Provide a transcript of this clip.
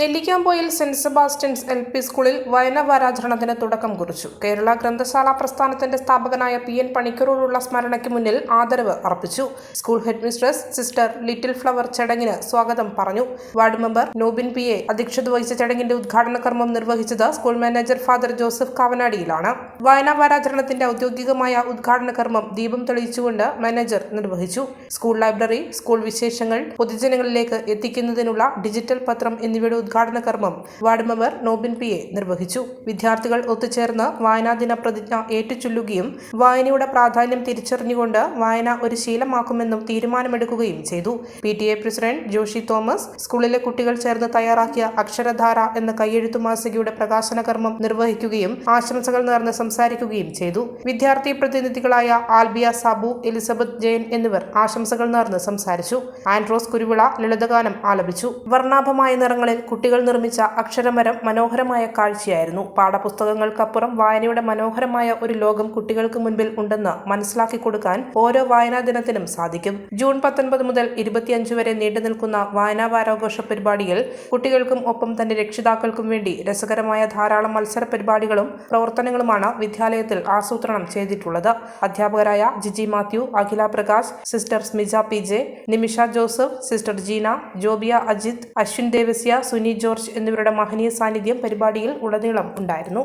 Nellikkampoyil saint Sebastian's L P സ്കൂളിൽ വായനവാരാചരണത്തിന് തുടക്കം കുറിച്ചു. കേരള ഗ്രന്ഥശാല പ്രസ്ഥാനത്തിന്റെ സ്ഥാപകനായ പി എൻ പണിക്കരോടുള്ള സ്മരണയ്ക്ക് മുന്നിൽ ആദരവ് അർപ്പിച്ചു. School head mistress sister little flower ചടങ്ങിന് സ്വാഗതം പറഞ്ഞു. Ward member Nobin P A അധ്യക്ഷത വഹിച്ച ചടങ്ങിന്റെ ഉദ്ഘാടന കർമ്മം നിർവഹിച്ചത് സ്കൂൾ മാനേജർ ഫാദർ ജോസഫ് കാവനാടിയിലാണ്. വായനാ വാരാചരണത്തിന്റെ ഔദ്യോഗികമായ ഉദ്ഘാടന കർമ്മം ദീപം തെളിയിച്ചുകൊണ്ട് മാനേജർ നിർവഹിച്ചു. സ്കൂൾ ലൈബ്രറി സ്കൂൾ വിശേഷങ്ങൾ പൊതുജനങ്ങളിലേക്ക് എത്തിക്കുന്നതിനുള്ള ഡിജിറ്റൽ പത്രം എന്നിവയുടെ ഉദ്ഘാടന കർമ്മം ward member Nobin P A നിർവഹിച്ചു. വിദ്യാർത്ഥികൾ ഒത്തുചേർന്ന് വായനാ ദിന പ്രതിജ്ഞ ഏറ്റുചൊല്ലുകയും വായനയുടെ പ്രാധാന്യം തിരിച്ചറിഞ്ഞുകൊണ്ട് വായന ഒരു ശീലമാക്കുമെന്നും തീരുമാനമെടുക്കുകയും ചെയ്തു. P T A president Joshi Thomas സ്കൂളിലെ കുട്ടികൾ ചേർന്ന് തയ്യാറാക്കിയ അക്ഷരധാര എന്ന കൈയെഴുത്തു മാസികയുടെ പ്രകാശന കർമ്മം നിർവഹിക്കുകയും ആശംസകൾ നേർന്ന് സംസാരിക്കുകയും ചെയ്തു. വിദ്യാർത്ഥി പ്രതിനിധികളായ ആൽബിയ സാബു എലിസബത്ത് ജയൻ എന്നിവർ ആശംസകൾ നേർന്ന് സംസാരിച്ചു. ആൻഡ്രോസ് കുരുവിള ലളിതഗാനം ആലപിച്ചു. വർണാഭമായ നിറങ്ങളിൽ കുട്ടികൾ നിർമ്മിച്ച അക്ഷരമരം മനോഹരമായ കാഴ്ചയായിരുന്നു. പാഠപുസ്തകങ്ങൾക്കപ്പുറം വായനയുടെ മനോഹരമായ ഒരു ലോകം കുട്ടികൾക്ക് മുൻപിൽ ഉണ്ടെന്ന് മനസ്സിലാക്കി കൊടുക്കാൻ ഓരോ വായനാ ദിനത്തിനും സാധിക്കും. ജൂൺ പത്തൊൻപത് മുതൽ ഇരുപത്തിയഞ്ച് വരെ നീണ്ടു നിൽക്കുന്ന വായനാ വാരാഘോഷ പരിപാടിയിൽ കുട്ടികൾക്കും ഒപ്പം തന്നെ രക്ഷിതാക്കൾക്കും വേണ്ടി രസകരമായ ധാരാളം മത്സര പരിപാടികളും പ്രവർത്തനങ്ങളുമാണ് വിദ്യാലയത്തിൽ ആസൂത്രണം ചെയ്തിട്ടുള്ളത്. അധ്യാപകരായ Jiji Mathew Akhila Prakash sister Smija P J Nimisha Joseph sister Jeena Jobiya Ajith Ashwin Devasya Suni George എന്നിവരുടെ മഹനീയ സാന്നിധ്യം പരിപാടിയിൽ ഉടനീളം ഉണ്ടായിരുന്നു